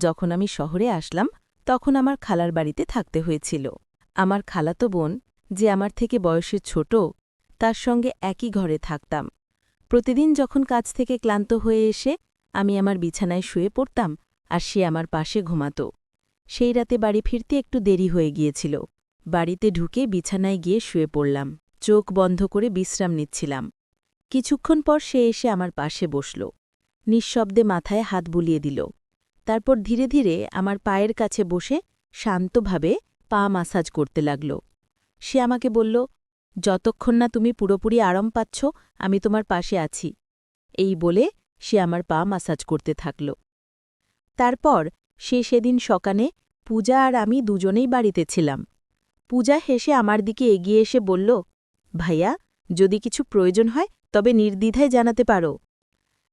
যখন আমি শহরে আসলাম, তখন আমার খালার বাড়িতে থাকতে হয়েছিল। আমার খালাতো বোন, যে আমার থেকে বয়সে ছোট, তার সঙ্গে একই ঘরে থাকতাম। প্রতিদিন যখন কাজ থেকে ক্লান্ত হয়ে এসে আমি আমার বিছানায় শুয়ে পড়তাম আর সে আমার পাশে ঘুমাত। সেই রাতে বাড়ি ফিরতে একটু দেরি হয়ে গিয়েছিল। বাড়িতে ঢুকে বিছানায় গিয়ে শুয়ে পড়লাম। চোখ বন্ধ করে বিশ্রাম নিচ্ছিলাম। কিছুক্ষণ পর সে এসে আমার পাশে বসল। নিঃশব্দে মাথায় হাত বুলিয়ে দিল। তারপর ধীরে ধীরে আমার পায়ের কাছে বসে শান্তভাবে পা মাসাজ করতে লাগল। সে আমাকে বলল, যতক্ষণ না তুমি পুরোপুরি আরাম পাচ্ছ, আমি তোমার পাশে আছি। এই বলে সে আমার পা মাসাজ করতে থাকল। তারপর সে সেদিন সকানে পূজা আর আমি দুজনেই বাড়িতে ছিলাম। পূজা হেসে আমার দিকে এগিয়ে এসে বলল, ভাইয়া, যদি কিছু প্রয়োজন হয়, তবে নির্দ্বিধায় জানাতে পারো।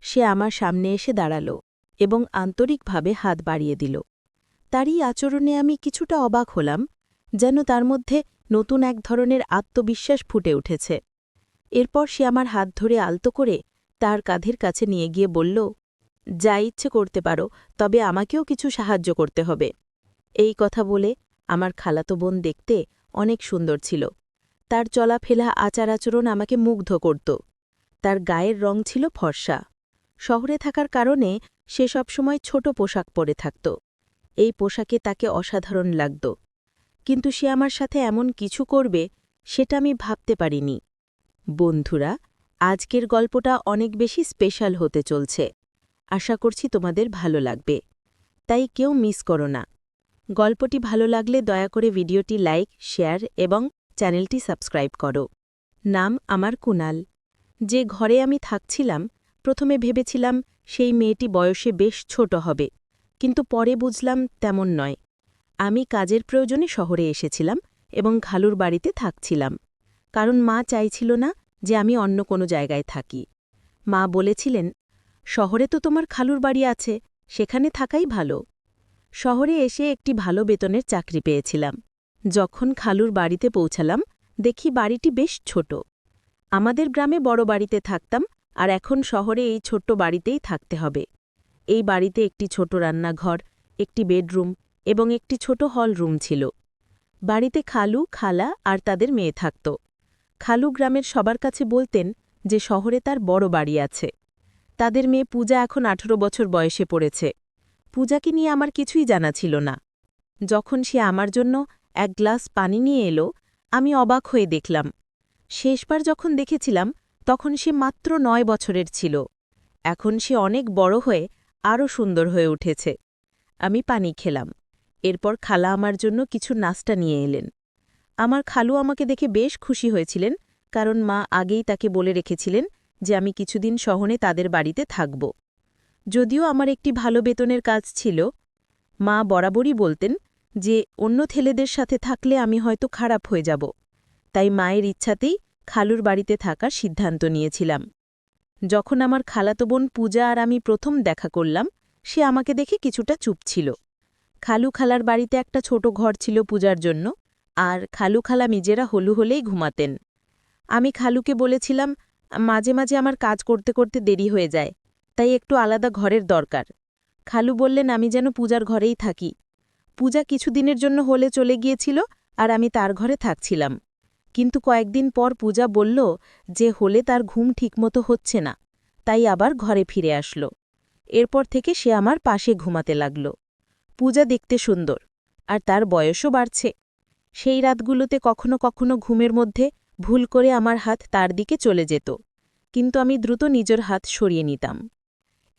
সে আমার সামনে এসে দাঁড়াল। এবং আন্তরিকভাবে হাত বাড়িয়ে দিল। তারই আচরণে আমি কিছুটা অবাক হলাম, যেন তার মধ্যে নতুন এক ধরনের আত্মবিশ্বাস ফুটে উঠেছে। এরপর সে আমার হাত ধরে আলতো করে তার কাঁধের কাছে নিয়ে গিয়ে বলল, যা ইচ্ছে করতে পারো, তবে আমাকেও কিছু সাহায্য করতে হবে। এই কথা বলে আমার খালাতো বোন দেখতে অনেক সুন্দর ছিল। তার চলাফেলা আচার আচরণ আমাকে মুগ্ধ করত। তার গায়ের রং ছিল ফর্সা। শহরে থাকার কারণে সে সবসময় ছোট পোশাক পরে থাকত। এই পোশাকে তাকে অসাধারণ লাগত। কিন্তু সে আমার সাথে এমন কিছু করবে, সেটা আমি ভাবতে পারিনি। বন্ধুরা, আজকের গল্পটা অনেক বেশি স্পেশাল হতে চলছে। আশা করছি তোমাদের ভালো লাগবে। তাই কেউ মিস করো না। গল্পটি ভালো লাগলে দয়া করে ভিডিওটি লাইক, শেয়ার এবং চ্যানেলটি সাবস্ক্রাইব করো। নাম আমার কুনাল। যে ঘরে আমি থাকছিলাম প্রথমে ভেবেছিলাম সেই মেয়েটি বয়সে বেশ ছোট হবে, কিন্তু পরে বুঝলাম তেমন নয়। আমি কাজের প্রয়োজনে শহরে এসেছিলাম এবং খালুর বাড়িতে থাকছিলাম, কারণ মা চাইছিল না যে আমি অন্য কোনো জায়গায় থাকি। মা বলেছিলেন, শহরে তো তোমার খালুর বাড়ি আছে, সেখানে থাকাই ভালো। শহরে এসে একটি ভালো বেতনের চাকরি পেয়েছিলাম। যখন খালুর বাড়িতে পৌঁছালাম, দেখি বাড়িটি বেশ ছোট। আমাদের গ্রামে বড় বাড়িতে থাকতাম আর এখন শহরে এই ছোট্ট বাড়িতেই থাকতে হবে। এই বাড়িতে একটি ছোট রান্নাঘর, একটি বেডরুম এবং একটি ছোট হল রুম ছিল। বাড়িতে খালু, খালা আর তাদের মেয়ে থাকত। খালু গ্রামের সবার কাছে বলতেন যে শহরে তার বড় বাড়ি আছে। তাদের মেয়ে পূজা এখন আঠেরো বছর বয়সে পড়েছে। পূজাকে নিয়ে আমার কিছুই জানা ছিল না। যখন সে আমার জন্য এক গ্লাস পানি নিয়ে এলো, আমি অবাক হয়ে দেখলাম। শেষবার যখন দেখেছিলাম তখন সে মাত্র নয় বছরের ছিল। এখন সে অনেক বড় হয়ে আরও সুন্দর হয়ে উঠেছে। আমি পানি খেলাম। এরপর খালা আমার জন্য কিছু নাস্তা নিয়ে এলেন। আমার খালু আমাকে দেখে বেশ খুশি হয়েছিলেন, কারণ মা আগেই তাকে বলে রেখেছিলেন যে আমি কিছুদিন সহনে তাদের বাড়িতে থাকব। যদিও আমার একটি ভালো বেতনের কাজ ছিল, মা বরাবরই বলতেন যে অন্য ছেলেদের সাথে থাকলে আমি হয়তো খারাপ হয়ে যাব। তাই মায়ের ইচ্ছাতেই খালুর বাড়িতে থাকার সিদ্ধান্ত নিয়েছিলাম। যখন আমার খালাতো বোন পূজা আর আমি প্রথম দেখা করলাম, সে আমাকে দেখে কিছুটা চুপ ছিল। খালু খালার বাড়িতে একটা ছোট ঘর ছিল পূজার জন্য, আর খালু খালা নিজেরা হলু হলেই ঘুমাতেন। আমি খালুকে বলেছিলাম, মাঝে মাঝে আমার কাজ করতে করতে দেরি হয়ে যায়, তাই একটু আলাদা ঘরের দরকার। খালু বললেন, আমি যেন পূজার ঘরেই থাকি। পূজা কিছুদিনের জন্য হলে চলে গিয়েছিল, আর আমি তার ঘরে থাকছিলাম। কিন্তু কয়েকদিন পর পূজা বলল যে হলে তার ঘুম ঠিকমতো হচ্ছে না, তাই আবার ঘরে ফিরে আসল। এরপর থেকে সে আমার পাশে ঘুমাতে লাগল। পূজা দেখতে সুন্দর, আর তার বয়সও বাড়ছে। সেই রাতগুলোতে কখনো কখনো ঘুমের মধ্যে ভুল করে আমার হাত তার দিকে চলে যেত, কিন্তু আমি দ্রুত নিজের হাত সরিয়ে নিতাম।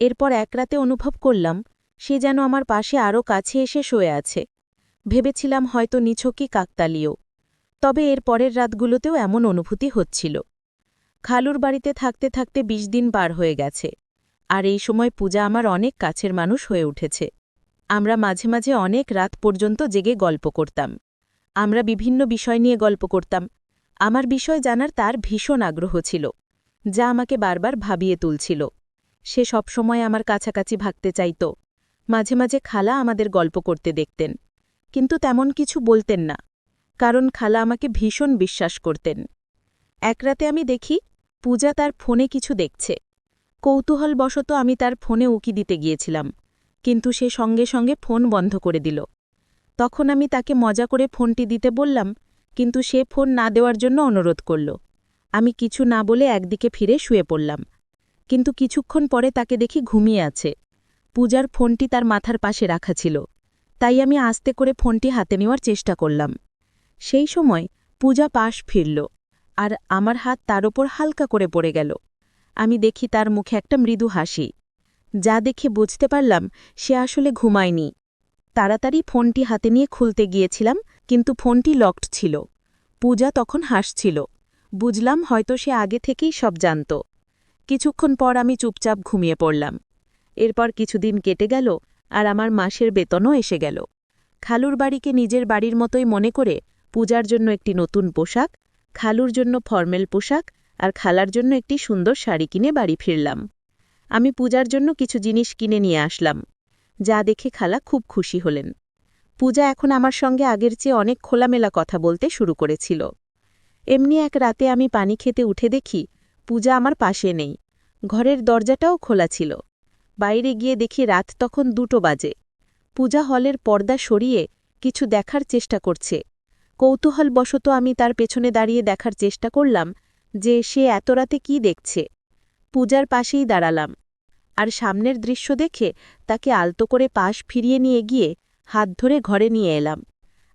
এরপর এক রাতে অনুভব করলাম, সে যেন আমার পাশে আরও কাছে এসে শুয়ে আছে। ভেবেছিলাম হয়তো নিছকই কাকতালীয়। তবে এর পরের রাতগুলোতেও এমন অনুভূতি হচ্ছিল। খালুর বাড়িতে থাকতে থাকতে ২০ দিন পার হয়ে গেছে, আর এই সময় পূজা আমার অনেক কাছের মানুষ হয়ে উঠেছে। আমরা মাঝে মাঝে অনেক রাত পর্যন্ত জেগে গল্প করতাম। আমরা বিভিন্ন বিষয় নিয়ে গল্প করতাম। আমার বিষয় জানার তার ভীষণ আগ্রহ ছিল, যা আমাকে বারবার ভাবিয়ে তুলছিল। সে সবসময় আমার কাছাকাছি ভাগতে চাইত। মাঝে মাঝে খালা আমাদের গল্প করতে দেখতেন, কিন্তু তেমন কিছু বলতেন না। কারণ খালা আমাকে ভীষণ বিশ্বাস করতেন। এক রাতে আমি দেখি পূজা তার ফোনে কিছু দেখছে। কৌতূহলবশত আমি তার ফোনে উকি দিতে গিয়েছিলাম, কিন্তু সে সঙ্গে সঙ্গে ফোন বন্ধ করে দিল। তখন আমি তাকে মজা করে ফোনটি দিতে বললাম, কিন্তু সে ফোন না দেওয়ার জন্য অনুরোধ করল। আমি কিছু না বলে একদিকে ফিরে শুয়ে পড়লাম, কিন্তু কিছুক্ষণ পরে তাকে দেখি ঘুমিয়ে আছে। পূজার ফোনটি তার মাথার পাশে রাখা ছিল, তাই আমি আস্তে করে ফোনটি হাতে নেওয়ার চেষ্টা করলাম। সেই সময় পূজা পাশ ফিরল আর আমার হাত তার ওপর হালকা করে পড়ে গেল। আমি দেখি তার মুখে একটা মৃদু হাসি। যা দেখে বুঝতে পারলাম সে আসলে ঘুমায়নি। তাড়াতাড়ি ফোনটি হাতে নিয়ে খুলতে গিয়েছিলাম, কিন্তু ফোনটি লকড ছিল। পূজা তখন হাসছিল। বুঝলাম হয়তো সে আগে থেকেই সব জানত। কিছুক্ষণ পর আমি চুপচাপ ঘুমিয়ে পড়লাম। এরপর কিছুদিন কেটে গেল আর আমার মাসের বেতনও এসে গেল। খালুর বাড়িকে নিজের বাড়ির মতোই মনে করে পূজার জন্য একটি নতুন পোশাক, খালুর জন্য ফর্মেল পোশাক আর খালার জন্য একটি সুন্দর শাড়ি কিনে বাড়ি ফিরলাম। আমি পূজার জন্য কিছু জিনিস কিনে নিয়ে আসলাম, যা দেখে খালা খুব খুশি হলেন। পূজা এখন আমার সঙ্গে আগের চেয়ে অনেক খোলামেলা কথা বলতে শুরু করেছিল। এমনি এক রাতে আমি পানি খেতে উঠে দেখি পূজা আমার পাশে নেই, ঘরের দরজাটাও খোলা ছিল। বাইরে গিয়ে দেখি রাত তখন দুটো বাজে। পূজা হলের পর্দা সরিয়ে কিছু দেখার চেষ্টা করছে। কৌতূহলবশত আমি তার পেছনে দাঁড়িয়ে দেখার চেষ্টা করলাম যে সে এত রাতে কী দেখছে। পূজার পাশেই দাঁড়ালাম। আর সামনের দৃশ্য দেখে তাকে আলতো করে পাশ ফিরিয়ে নিয়ে গিয়ে হাত ধরে ঘরে নিয়ে এলাম।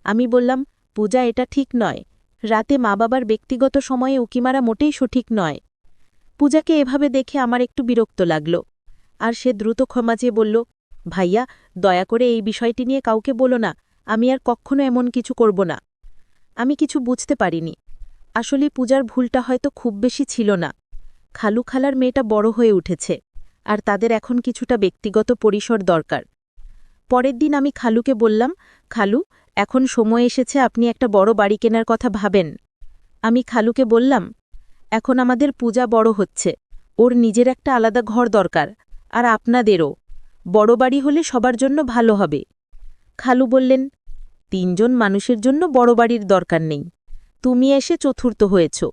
আমি বললাম, পূজা, এটা ঠিক নয়। রাতে মা বাবার ব্যক্তিগত সময়ে উকিমারা মোটেই সঠিক নয়। পূজাকে এভাবে দেখে আমার একটু বিরক্ত লাগল। আর সে দ্রুত ক্ষমা চেয়ে বলল, ভাইয়া, দয়া করে এই বিষয়টি নিয়ে কাউকে বলো না। আমি আর কখনো এমন কিছু করব না। আমি কিছু বুঝতে পারিনি। আসলে পূজার ভুলটা হয়তো খুব বেশি ছিল না। খালু খালার মেয়েটা বড় হয়ে উঠেছে, আর তাদের এখন কিছুটা ব্যক্তিগত পরিসর দরকার। পরের দিন আমি খালুকে বললাম, খালু, এখন সময় এসেছে আপনি একটা বড় বাড়ি কেনার কথা ভাবেন। আমি খালুকে বললাম, এখন আমাদের পূজা বড় হচ্ছে। ওর নিজের একটা আলাদা ঘর দরকার, আর আপনাদেরও। বড় বাড়ি হলে সবার জন্য ভালো হবে। খালু বললেন তিনজন মানুষের জন্য বড় বাড়ির দরকার নেই। তুমি এসে চতুর্থ হয়েছ।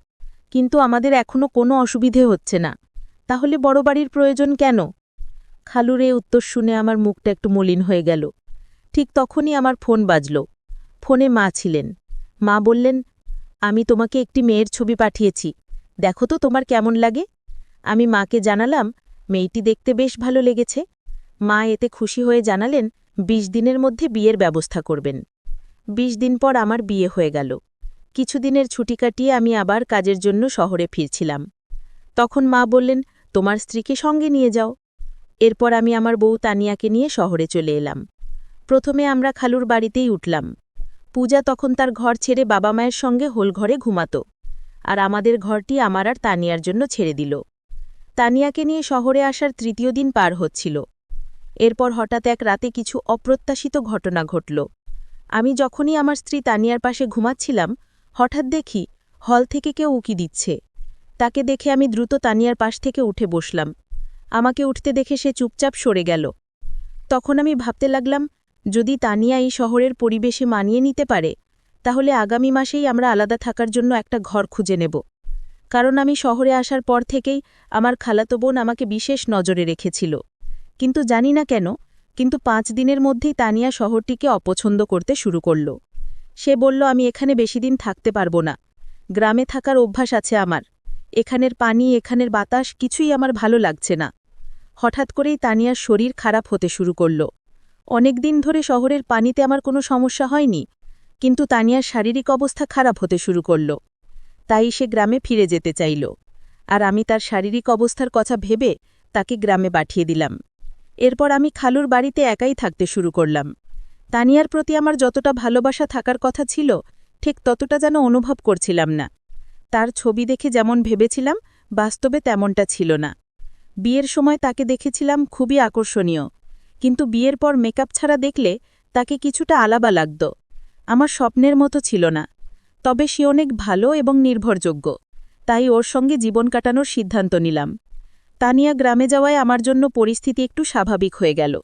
কিন্তু আমাদের এখনও কোনো অসুবিধে হচ্ছে না। তাহলে বড় বাড়ির প্রয়োজন কেন? খালুর এই উত্তর শুনে আমার মুখটা একটু মলিন হয়ে গেল। ঠিক তখনই আমার ফোন বাজল। ফোনে মা ছিলেন। মা বললেন, আমি তোমাকে একটি মেয়ের ছবি পাঠিয়েছি। দেখো তো তোমার কেমন লাগে? আমি মাকে জানালাম, মেয়েটি দেখতে বেশ ভালো লেগেছে। মা এতে খুশি হয়ে জানালেন ২০ দিনের মধ্যে বিয়ের ব্যবস্থা করবেন। ২০ দিন পর আমার বিয়ে হয়ে গেল। কিছুদিনের ছুটি কাটিয়ে আমি আবার কাজের জন্য শহরে ফিরছিলাম। তখন মা বললেন, তোমার স্ত্রীকে সঙ্গে নিয়ে যাও। এরপর আমি আমার বউ তানিয়াকে নিয়ে শহরে চলে এলাম। প্রথমে আমরা খালুর বাড়িতেই উঠলাম। পূজা তখন তার ঘর ছেড়ে বাবা মায়ের সঙ্গে হোলঘরে ঘুমাত আর আমাদের ঘরটি আমার আর তানিয়ার জন্য ছেড়ে দিল। তানিয়াকে নিয়ে শহরে আসার তৃতীয় দিন পার হচ্ছিল। এরপর হঠাৎ এক রাতে কিছু অপ্রত্যাশিত ঘটনা ঘটল। আমি যখনই আমার স্ত্রী তানিয়ার পাশে ঘুমাচ্ছিলাম, হঠাৎ দেখি হল থেকে কেউ উকি দিচ্ছে। তাকে দেখে আমি দ্রুত তানিয়ার পাশ থেকে উঠে বসলাম। আমাকে উঠতে দেখে সে চুপচাপ সরে গেল। তখন আমি ভাবতে লাগলাম, যদি তানিয়া এই শহরের পরিবেশে মানিয়ে নিতে পারে, তাহলে আগামী মাসেই আমরা আলাদা থাকার জন্য একটা ঘর খুঁজে নেব। কারণ আমি শহরে আসার পর থেকেই আমার খালাতো বোন আমাকে বিশেষ নজরে রেখেছিল। কিন্তু জানি না কেন কিন্তু পাঁচ দিনের মধ্যেই তানিয়া শহরটিকে অপছন্দ করতে শুরু করল। সে বলল, আমি এখানে বেশি দিন থাকতে পারব না। গ্রামে থাকার অভ্যাস আছে আমার। এখানের পানি, এখানের বাতাস, কিছুই আমার ভালো লাগছে না। হঠাৎ করেই তানিয়ার শরীর খারাপ হতে শুরু করল। অনেক দিন ধরে শহরের পানিতে আমার কোনো সমস্যা হয়নি, কিন্তু তানিয়ার শারীরিক অবস্থা খারাপ হতে শুরু করল। তাই সে গ্রামে ফিরে যেতে চাইল। আর আমি তার শারীরিক অবস্থার কথা ভেবে তাকে গ্রামে পাঠিয়ে দিলাম। এরপর আমি খালুর বাড়িতে একাই থাকতে শুরু করলাম। তানিয়ার প্রতি আমার যতটা ভালোবাসা থাকার কথা ছিল, ঠিক ততটা যেন অনুভব করছিলাম না। তার ছবি দেখে যেমন ভেবেছিলাম, বাস্তবে তেমনটা ছিল না। বিয়ের সময় তাকে দেখেছিলাম খুবই আকর্ষণীয়। কিন্তু বিয়ের পর মেকআপ ছাড়া দেখলে তাকে কিছুটা আলাবা লাগত। আমার স্বপ্নের মতো ছিল না। তবে সে অনেক ভালো এবং নির্ভরযোগ্য। তাই ওর সঙ্গে জীবন কাটানোর সিদ্ধান্ত নিলাম। তানিয়া গ্রামে যাওয়ায় আমার জন্য পরিস্থিতি একটু স্বাভাবিক হয়ে গেল।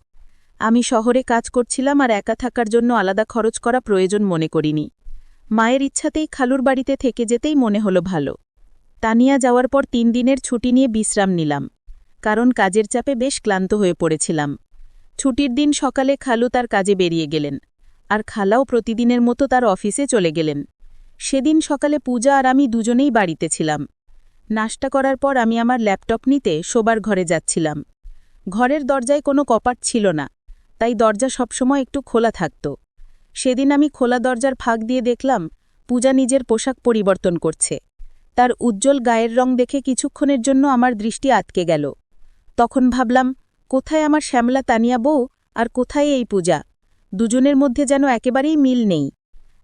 আমি শহরে কাজ করছিলাম আর একা থাকার জন্য আলাদা খরচ করা প্রয়োজন মনে করিনি। মায়ের ইচ্ছাতেই খালুর বাড়িতে থেকে যেতেই মনে হলো ভালো। তানিয়া যাওয়ার পর তিন দিনের ছুটি নিয়ে বিশ্রাম নিলাম, কারণ কাজের চাপে বেশ ক্লান্ত হয়ে পড়েছিলাম। ছুটির দিন সকালে খালু তার কাজে বেরিয়ে গেলেন, আর খালাও প্রতিদিনের মতো তার অফিসে চলে গেলেন। সেদিন সকালে পূজা আর আমি দুজনেই বাড়িতে ছিলাম। নাশতা করার পর আমি আমার ল্যাপটপ নিতে শোবার ঘরে যাচ্ছিলাম। ঘরের দরজায় কোনো কপাট ছিল না, তাই দরজা সবসময় একটু খোলা থাকত। সেদিন আমি খোলা দরজার ফাঁক দিয়ে দেখলাম, পূজা নিজের পোশাক পরিবর্তন করছে। তার উজ্জ্বল গায়ের রং দেখে কিছুক্ষণের জন্য আমার দৃষ্টি আটকে গেল। তখন ভাবলাম, কোথায় আমার শ্যামলা তানিয়া বউ আর কোথায় এই পূজা? দুজনের মধ্যে যেন একেবারেই মিল নেই।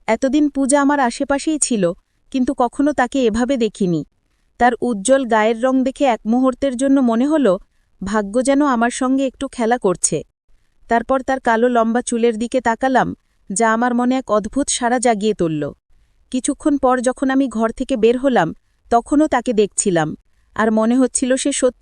এতদিন পূজা আমার আশেপাশেই ছিল, কিন্তু কখনো তাকে এভাবে দেখিনি। তার উজ্জ্বল গায়ের রং দেখে এক মুহূর্তের জন্য মনে হল, ভাগ্য যেন আমার সঙ্গে একটু খেলা করছে। তারপর তার কালো লম্বা চুলের দিকে তাকালাম, যা আমার মনে এক অদ্ভুত সাড়া জাগিয়ে তুলল। কিছুক্ষণ পর যখন আমি ঘর থেকে বের হলাম, তখনও তাকে দেখছিলাম, আর মনে হচ্ছিল সে সত্যি